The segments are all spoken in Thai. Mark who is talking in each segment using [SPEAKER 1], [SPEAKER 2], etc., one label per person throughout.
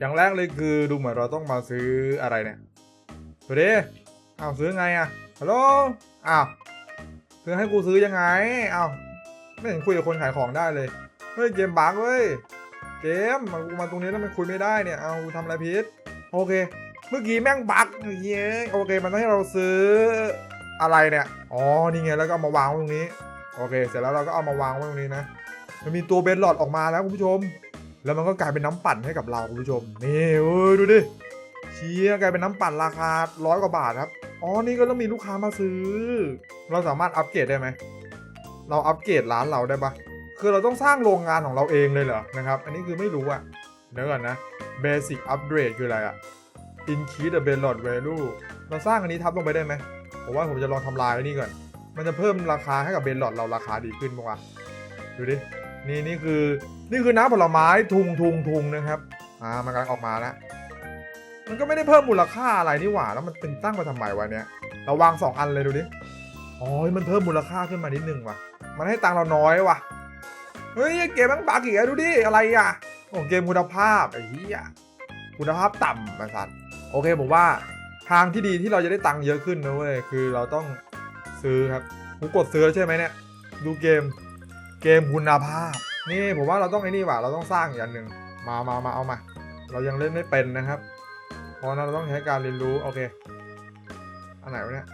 [SPEAKER 1] อย่างแรกเลยคือดูเหมือนเราต้องมาซื้ออะไรเนี่ยดูดิอ้าวซื้อไงอะฮัลโหลอ้าวซื้อให้กูซื้อยังไงอ้าวไม่เห็นคุยกับคนขายของได้เลยเฮ้ยเกมบักเว้ยเกมมากูมาตรงนี้แล้วมันคุยไม่ได้เนี่ยเอากูทำอะไรผิดโอเค เมื่อกี้แม่งบักเฮ้ยโอเค มันต้องให้เราซื้ออะไรเนี่ยอ๋อนี่ไงแล้วก็เอามาวางไว้ตรงนี้โอเค เสร็จแล้วเราก็เอามาวางไว้ตรงนี้นะมันมีตัวเบนหลอดออกมาแล้วคุณผู้ชม แล้วมันก็กลายเป็นน้ำปั่นให้กับเราคุณผู้ชม นี่เอ้ยดูดิเชียกลายเป็นน้ำปั่นราคาร้อยกว่าบาทครับ อ๋อ นี่ก็ต้องมีลูกค้ามาซื้อ เราสามารถอัปเกรดได้ไหม เราอัปเกรดร้านเราได้ปะคือเราต้องสร้างโรงงานของเราเองเลยเหรอ นะครับ อันนี้คือไม่รู้อะเดี๋ยวก่อนนะ Basic Upgrade คืออะไรอะ Increase the Bellot Value เราสร้างอันนี้ทับลงไปได้ไหม ผมว่าผมจะลองทำลายไว้นี่ก่อน มันจะเพิ่มราคาให้กับเบนหลอดเราราคาดีขึ้นปะวะดูดิ นี่นี่คือ นี่คือน้ำผลไม้ทุงทุงทุงนะครับ อ่ามันกำลังออกมาแล้ว มันก็ไม่ได้เพิ่มมูลค่าอะไรนี่หว่า แล้วมันเป็นตั้งมาทำไมวะเนี่ยเราวางสองอันเลยดูดิ อ๋อ มันเพิ่มมูลค่าขึ้นมานิดนึงว่ะ มันให้ตังค์เราน้อยว่ะ เฮ้ยเกมมันบักอีกแล้วดูดิ อะไรอะโอ้เกมคุณภาพไอ้เหี้ยคุณภาพต่ำมาสัตว์โอเคผมว่าทางที่ดีที่เราจะได้ตังค์เยอะขึ้นนะเว้ยคือเราต้องซื้อครับกูกดซื้อแล้วใช่ไหมเนี่ย ดูเกม เกมคุณภาพ นี่ผมว่าเราต้องไอ้นี่ว่ะเราต้องสร้างอีกอันหนึ่งมามามาเอามา เรายังเล่นไม่เป็นนะครับ เพราะนั้นเราต้องใช้การเรียนรู้โอเคอันไหนวะเนี่ย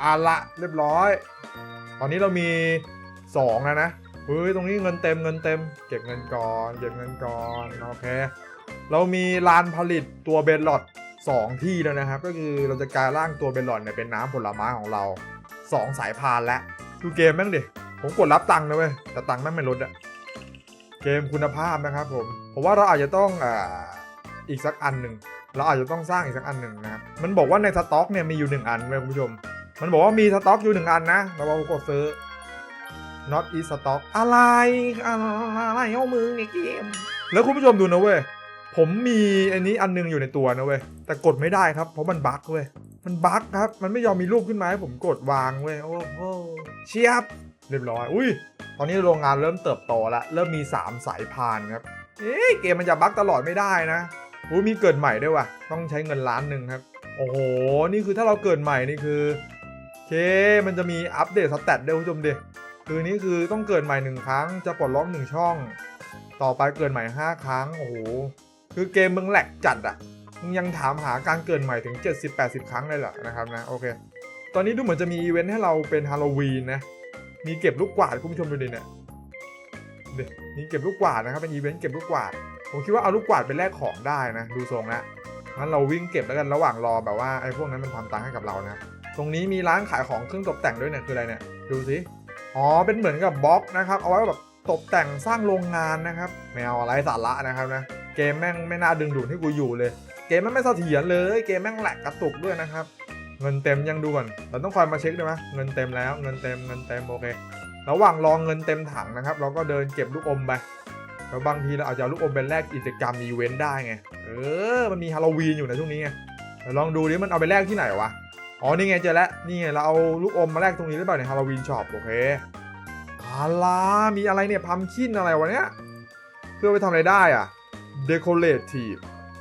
[SPEAKER 1] อะละเรียบร้อย ตอนนี้เรามี2แล้วนะเฮ้ยตรงนี้เงินเต็มเงินเต็ม เก็บเงินก่อนเก็บเงินก่อนโอเค เรามีลานผลิตตัวเบนหลอด2ที่แล้วนะครับ ก็คือเราจะกลายร่างตัวเบนหลอดเนี่ยเป็นน้ำผลไม้ของเรา 2 สายพานแล้วดูเกมแม่งดิผมกดรับตังค์นะเว้ยแต่ตังค์แม่งไม่ลดอะ เกมคุณภาพนะครับผมผมว่าเราอาจจะต้องอ่าอีกสักอันหนึ่งเราอาจจะต้องสร้างอีกสักอันหนึ่งนะครับมันบอกว่าในสต็อกเนี่ยมีอยู่หนึ่งอันเว้ยคุณผู้ชม มันบอกว่ามีสต็อกอยู่หนึ่งอันนะเราบอกกดซื้อ not is stock อะไรอะไรเอามือในเกม แล้วคุณผู้ชมดูนะเว้ยผมมีอันนี้อันหนึงอยู่ในตัวนะเว้ยแต่กดไม่ได้ครับเพราะมันบั๊กเว้ยมันบั๊กครับ มันไม่ยอมมีรูปขึ้นมาให้ผมกดวางเว้ยโอ้โหเชียบเรียบร้อย อุ้ย อนนี้โรงงานเริ่มเติบโตแล้วเริ่มมี 3 สายพานครับ เอ๊ะเกมมันจะบั๊กตลอดไม่ได้นะอุ้มีเกิดใหม่ด้วยว่ะ ต้องใช้เงินล้านหนึ่งครับ โอ้โห นี่คือถ้าเราเกิดใหม่นี่คือโอเค มันจะมีอัปเดตสแตทด้วยคุณผู้ชมดิคือนี่คือต้องเกิดใหม่หนึ่งครั้งจะปลดล็อกหนึ่งช่อง ต่อไปเกิดใหม่ 5 ครั้ง โอ้โห คือเกมมึงแหลกจัดอะมึงยังถามหาการเกิดใหม่ถึง 70-80 ครั้งเลยเหรอนะครับนะ โอเค ตอนนี้ดูเหมือนจะมีอีเวนต์ให้เราเป็นฮาโลวีนนะ มีเก็บลูกกวาดคุณผู้ชมดูดิเนี่ยเดี๋ยมีเก็บลูกกวาดนะครับเป็นอีเวนต์เก็บลูกกวาดผมคิดว่าเอาลูกกวาดไปแลกของได้นะ ดูทรงแล้วงั้นเราวิ่งเก็บแล้วกันระหว่างรอแบบว่าไอ้พวกนั้นมันทำตังค์ให้กับเรานะ ตรงนี้มีร้านขายของเครื่องตกแต่งด้วยเนี่ยคืออะไรเนี่ยดูสิอ๋อเป็นเหมือนกับบล็อกนะครับเอาไว้แบบตกแต่งสร้างโรงงานนะครับไม่เอาอะไรสาระนะครับนะเกมแม่งไม่น่าดึงดูดให้กูอยู่เลย เกมแม่งไม่เสถียรเลย เกมแม่งแหลกกระตุกด้วยนะครับ เงินเต็มยังดูก่อน เราต้องคอยมาเช็คด้วยไหมเงินเต็มแล้ว เงินเต็ม เงินเต็มโอเค ระหว่างรองเงินเต็มถังนะครับ เราก็เดินเก็บลูกอมไป แล้วบางทีเราอาจจะลูกอมเป็นแลกกิจกรรมอีเวนต์ได้ไง เออ มันมีฮาโลวีนอยู่ในช่วงนี้ไงลองดูดิมันเอาไปแลกที่ไหนวะ อ๋อ นี่ไงเจอแล้ว นี่ไงเราเอาลูกอมมาแลกตรงนี้หรือเปล่าในฮาโลวีนช็อปโอเคอะไรมีอะไรเนี่ยพัมคินอะไรวะเนี่ย เพื่อไปทำอะไรได้อะ decorative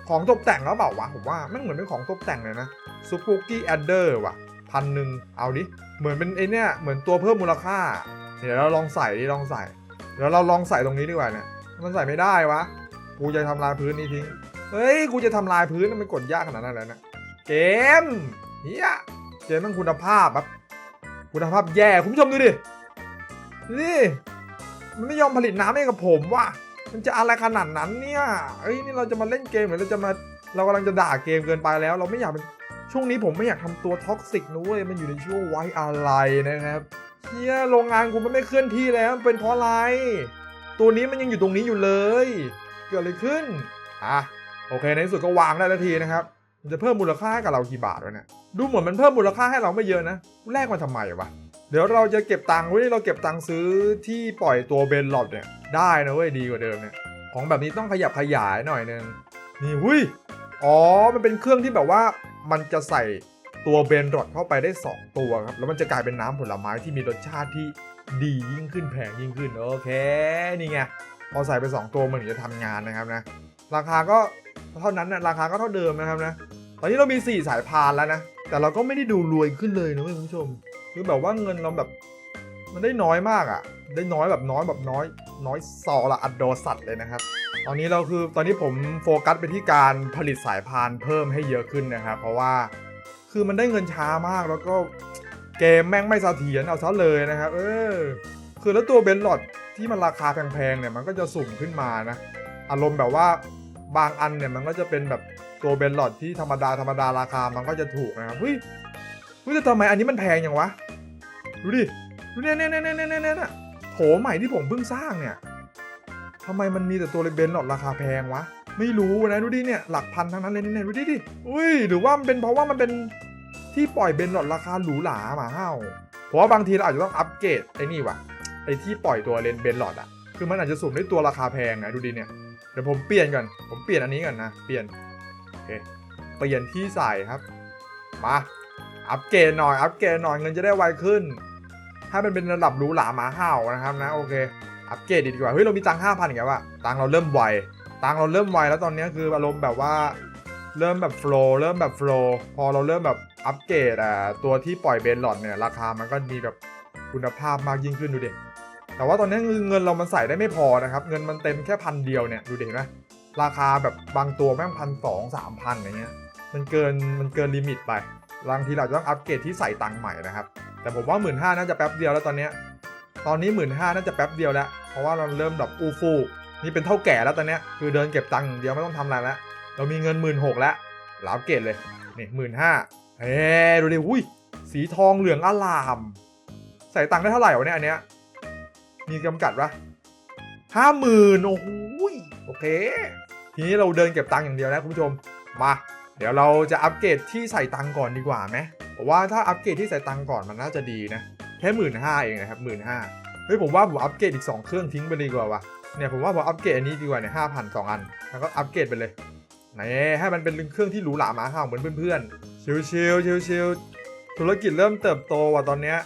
[SPEAKER 1] ของตกแต่งแล้วเปล่าวะผมว่ามันเหมือนเป็นของตกแต่งเลยนะ s u p o k i adder ว่ะพันหนึ่งเอาดิ เหมือนเป็นไอเนี่ยเหมือนตัวเพิ่มมูลค่า เดี๋ยวเราลองใส่ดิลองใส่ เดี๋ยวเราลองใส่ตรงนี้ดีกว่าเนี่ย มันใส่ไม่ได้วะ กูจะทำลายพื้นนี้ทิ้ง เฮ้ย กูจะทำลายพื้นมันกดยากขนาดนั้นเลยนะ เกมเฮียเกมมันคุณภาพแบบคุณภาพแย่คุณผู้ชมดูดินี่มันไม่ยอมผลิตน้ำให้กับผมว่ะ มันจะอะไรขนาดนั้นเนี่ย เอ้ยนี่เราจะมาเล่นเกมหรือเราจะมาเรากำลังจะด่าเกมเกินไปแล้ว เราไม่อยากเป็น ช่วงนี้ผมไม่อยากทำตัวท็อกซิกนะเว้ยมันอยู่ในช่วงไว้อะไรนะครับเฮียโรงงานกูมันไม่เคลื่อนที่แล้วมันเป็นเพราะอะไร ตัวนี้มันยังอยู่ตรงนี้อยู่เลย เกิดอะไรขึ้นอะโอเคในที่สุดก็วางได้แล้วทีนะครับมันจะเพิ่มมูลค่าให้กับเรากี่บาทวะเนี่ยดูเหมือนมันเพิ่มมูลค่าให้เราไม่เยอะนะแลกมาทำไมวะเดี๋ยวเราจะเก็บตังค์ไว้เราเก็บตังค์ซื้อที่ปล่อยตัวเบนหลอดเนี่ยได้นะเว้ยดีกว่าเดิมเนี่ยของแบบนี้ต้องขยับขยายหน่อยนึงนี่หุ้ยอ๋อมันเป็นเครื่องที่แบบว่า มันจะใส่ตัวเบนหลอดเข้าไปได้ 2 ตัวครับ แล้วมันจะกลายเป็นน้ำผลไม้ที่มีรสชาติที่ดียิ่งขึ้นแพงยิ่งขึ้น โอเค นี่ไง พอใส่ไป 2 ตัวมันถึงจะทำงานนะครับนะ ราคาก็เท่านั้นนะราคาก็เท่าเดิมนะครับนะ ตอนนี้เรามี 4 สายพานแล้วนะ แต่เราก็ไม่ได้ดูรวยขึ้นเลยนะคุณผู้ชม คือแบบว่าเงินเราแบบ มันได้น้อยมากอะ่ะ ได้น้อยแบบน้อยแบบน้อย น้อยซอละอัดโดสัตเลยนะครับ ตอนนี้เราคือตอนนี้ผมโฟกัสไปที่การผลิตสายพานเพิ่มให้เยอะขึ้นนะครับ เพราะว่าคือมันได้เงินช้ามากแล้วก็เกมแม่งไม่เสถียรเอาซะเลยนะครับ เออ คือแล้วตัวเบนหลอดที่มันราคาแพงๆเนี่ยมันก็จะสุ่มขึ้นมานะ อารมณ์แบบว่าบางอันเนี่ยมันก็จะเป็นแบบตัวเบนหลอดที่ธรรมดาธรรมดาราคามันก็จะถูกนะครับเฮ้ยเฮ้ยแต่ทำไมอันนี้มันแพงอย่างวะ ดูดิ ดูเนี่ยเนี่ยเนี่ยเนี่ยเนี่ยเนี่ย ใหม่ที่ผมเพิ่งสร้างเนี่ยทำไมมันมีแต่ตัวเบนหลอดราคาแพงวะ ไม่รู้นะดูดิเนี่ยหลักพันทั้งนั้นเลยเนี่ยดูดิดิอุ้ยหรือว่ามันเป็นเพราะว่ามันเป็นที่ปล่อยเบนหลอดราคาหรูหราหมาเห่าเพราะว่าบางทีเราอาจจะต้องอัปเกรดไอ้นี่ว่ะไอ้ที่ปล่อยตัวเลนเบนหลอดอะคือมันอาจจะสุ่มได้ตัวราคาแพงนะดูดิเนี่ยเดี๋ยวผมเปลี่ยนก่อนผมเปลี่ยนอันนี้ก่อนนะเปลี่ยนโอเคเปลี่ยนที่ใส่ครับมาอัปเกรดหน่อยอัปเกรดหน่อยเงินจะได้ไวขึ้น ถ้ามันเป็นระดับหรูหราหมาเห่านะครับนะโอเค อัปเกรดดีกว่า เฮ้ยเรามีตังค์ห้าพันอีกแล้วอะตังค์เราเริ่มไว ตังค์เราเริ่มไวแล้วตอนนี้คืออารมณ์แบบว่าเริ่มแบบโฟล์เริ่มแบบโฟล์พอเราเริ่มแบบอัปเกรดอะตัวที่ปล่อยเบนหลอดเนี่ยราคามันก็มีแบบคุณภาพมากยิ่งขึ้นดูเดิแต่ว่าตอนนี้เงินเรามันใส่ได้ไม่พอนะครับ เงินมันเต็มแค่พันเดียวเนี่ยดูเห็นไหมราคาแบบบางตัวแม่งพันสองสามพันอย่างเงี้ยมันเกินมันเกินลิมิตไปบางทีเราจะต้องอัปเกรดที่ใส่ตังค์ใหม่นะครับ แต่ผมว่าหมื่นห้าน่าจะแป๊บเดียวแล้วตอนเนี้ยตอนนี้หมื่นห้าน่าจะแป๊บเดียวแล้ว เพราะว่าเราเริ่มแบบอูฟูนี่เป็นเท่าแก่แล้วตอนเนี้ยคือเดินเก็บตังค์อย่างเดียวไม่ต้องทำอะไรแล้วเรามีเงินหมื่นหกแล้วเราอัปเกรดเลยนี่หมื่นห้าเฮ้ดูดิอุ้ยสีทองเหลืองอลาม ใส่ตังค์ได้เท่าไหร่วะเนี่ยอันเนี้ยมีจำกัดปะห้าหมื่นโอ้โหยโอเค ทีนี้เราเดินเก็บตังค์อย่างเดียวนะคุณผู้ชมมา เดี๋ยวเราจะอัปเกรดที่ใส่ตังค์ก่อนดีกว่าไหม ผมว่าถ้าอัปเกรดที่ใส่ตังก่อนมันน่าจะดีนะ แค่หมื่นห้าเองนะครับหมื่นห้าเฮ้ยผมว่าผมอัปเกรดอีก 2 เครื่องทิ้งไปดีกว่าวะเนี่ยผมว่าผมอัปเกรดอันนี้ดีกว่าเนี่ยห้าพันสองอัน แล้วก็อัปเกรดไปเลยไหนให้มันเป็นเครื่องที่หรูหราหมาเห่าเหมือนเพื่อนๆชิวชิวชิวชิวๆธุรกิจเริ่มเติบโตว่ะตอนเนี้ย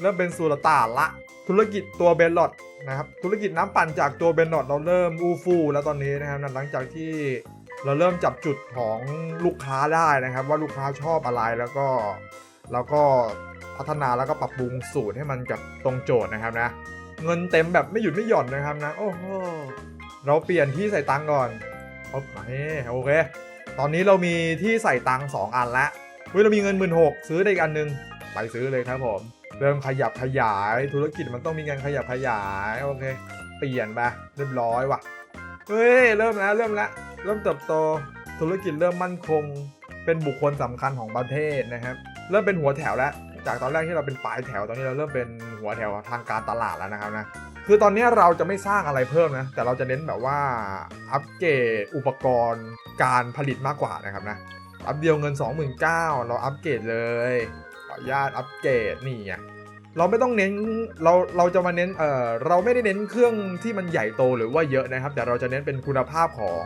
[SPEAKER 1] เริ่มเป็นสุลต่านละ ธุรกิจตัวเบนลอดนะครับธุรกิจน้ำปั่นจากตัวเบนลอดเราเริ่มอู้ฟู่แล้วตอนนี้นะครับหลังจากที่ เราเริ่มจับจุดของลูกค้าได้นะครับ ว่าลูกค้าชอบอะไรแล้วก็แล้วก็พัฒนาแล้วก็ปรับปรุงสูตรให้มันกับตรงโจทย์นะครับนะ เงินเต็มแบบไม่หยุดไม่หย่อนนะครับนะ โอ้โหเราเปลี่ยนที่ใส่ตังก่อนโอเคโอเค ตอนนี้เรามีที่ใส่ตังสองอันแล้วเฮ้ยเรามีเงินหมื่นหกซื้อได้อีกอันหนึงไปซื้อเลยครับผม เริ่มขยับขยายธุรกิจมันต้องมีการขยับขยายโอเค เปลี่ยนไปเรียบร้อยว่ะเฮ้ยเริ่มแล้วเริ่มแล้ว เริ่มเติบโตธุรกิจเริ่มมั่นคง เป็นบุคคลสำคัญของประเทศนะครับ เริ่มเป็นหัวแถวแล้ว จากตอนแรกที่เราเป็นปลายแถวตอนนี้เราเริ่มเป็นหัวแถวทางการตลาดแล้วนะครับนะคือตอนนี้เราจะไม่สร้างอะไรเพิ่มนะ แต่เราจะเน้นแบบว่าอัปเกรดอุปกรณ์การผลิตมากกว่านะครับนะอัพเดียวเงิน 29,000เราอัปเกรดเลยขออนุญาตอัปเกรดนี่ไงเราไม่ต้องเน้นเราเราจะมาเน้นเออเราไม่ได้เน้นเครื่องที่มันใหญ่โตหรือว่าเยอะนะครับ แต่เราจะเน้นเป็นคุณภาพของ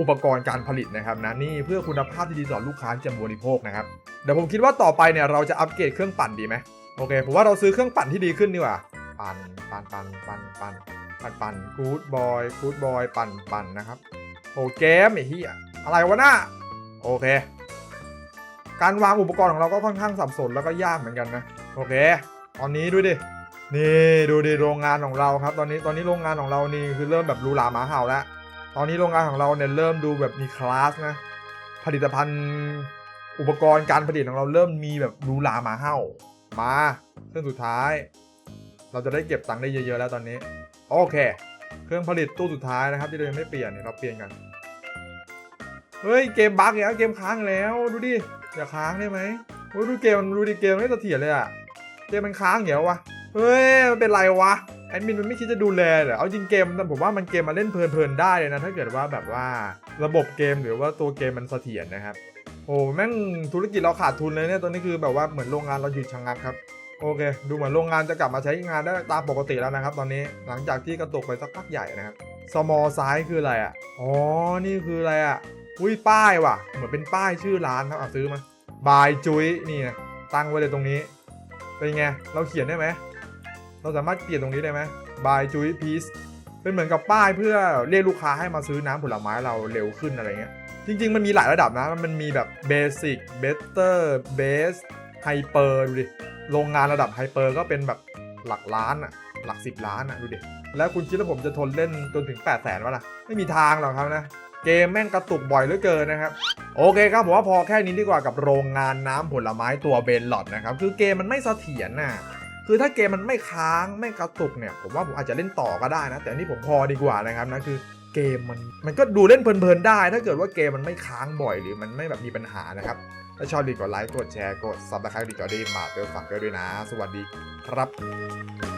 [SPEAKER 1] อุปกรณ์การผลิตนะครับนะนี่เพื่อคุณภาพที่ดีต่อลูกค้าที่จะบริโภคนะครับเดี๋ยวผมคิดว่าต่อไปเนี่ยเราจะอัปเกรดเครื่องปั่นดีไหมโอเคผมว่าเราซื้อเครื่องปั่นที่ดีขึ้นดีกว่าปั่นปั่นปั่นปั่นปั่นปั่นปั่นกู๊ดบอยกู๊ดบอยปั่นปั่นนะครับโอเกมไอ้เหี้ยอะไรวะน่าโอเค การวางอุปกรณ์ของเราก็ค่อนข้างสับสนแล้วก็ยากเหมือนกันนะโอเค ตอนนี้ดูดินี่ดูดิโรงงานของเราครับ ตอนนี้ตอนนี้โรงงานของเรานี่คือเริ่มแบบรูหราหมาเห่าแล้ว ตอนนี้โรงงานของเราเนี่ยเริ่มดูแบบมีคลาสนะ ผลิตภัณฑ์อุปกรณ์การผลิตของเราเริ่มมีแบบรูหราหมาเห่ามาเครื่องสุดท้าย เราจะได้เก็บตังค์ได้เยอะๆแล้วตอนนี้ โอเค เครื่องผลิตตู้สุดท้ายนะครับ ที่เรายังไม่เปลี่ยนเนี่ยเราเปลี่ยนกัน เฮ้ยเกมบั๊กอีกแล้วเกมค้างแล้วดูดิอย่าค้างได้ไหมโอ้ยดูเกมมันดูดิเกมไม่เสถียรเลยอะเกมมันค้างเหรอวะเฮ้ยมันเป็นไรวะ แอดมินมันไม่คิดจะดูแลเหรอเอาจริงเกมมันผมว่ามันเกมมาเล่นเพลินๆได้เลยนะ ถ้าเกิดว่าแบบว่าระบบเกมหรือว่าตัวเกมมันเสถียรนะครับ โอ้แม่งธุรกิจเราขาดทุนเลยเนี่ย ตอนนี้คือแบบว่าเหมือนโรงงานเราหยุดชะงักครับ โอเค ดูเหมือนโรงงานจะกลับมาใช้งานได้ตามปกติแล้วนะครับ ตอนนี้หลังจากที่กระตุกไปสักพักใหญ่นะครับ small size คืออะไรอะ อ๋อ นี่คืออะไรอะ อุ้ยป้ายว่ะ เหมือนเป็นป้ายชื่อร้านครับอะซื้อมา บายจุ้ยนี่นะตั้งไว้เลยตรงนี้ เป็นไง เราเขียนได้ไหม เราสามารถเปลี่ยนตรงนี้ได้ไหมบายจุ้ยพีซเป็นเหมือนกับป้ายเพื่อเรียกลูกค้าให้มาซื้อน้ำผลไม้เราเร็วขึ้นอะไรเงี้ย จริง ๆ มันมีหลายระดับนะ มันมีแบบเบสิกเบเตอร์เบสไฮเปอร์ดูดิ โรงงานระดับไฮเปอร์ก็เป็นแบบหลักล้านอะหลักสิบล้านอะดูดิ แล้วคุณคิดว่าผมจะทนเล่นจนถึง 8 0 0แสนวะล่ะ ไม่มีทางหรอกครับนะ เกมแม่งกระตุกบ่อยเหลือเกินนะครับโอเคครับผมว่าพอแค่นี้ดีกว่ากับโรงงานน้ำผลไม้ตัวเบนหลอดนะครับ คือเกมมันไม่เสถียรน่ะ คือถ้าเกมมันไม่ค้างไม่กระตุกเนี่ยผมว่าผมอาจจะเล่นต่อก็ได้นะ แต่อันนี่ผมพอดีกว่านะครับนะคือเกมมันมันก็ดูเล่นเพลินๆได้ ถ้าเกิดว่าเกมมันไม่ค้างบ่อยหรือมันไม่แบบมีปัญหานะครับถ้าชอบดีกดไลค์กดแชร์กดซับสไครต์ดีจอดีมาเปลฝากด้วยนะ สวัสดีครับ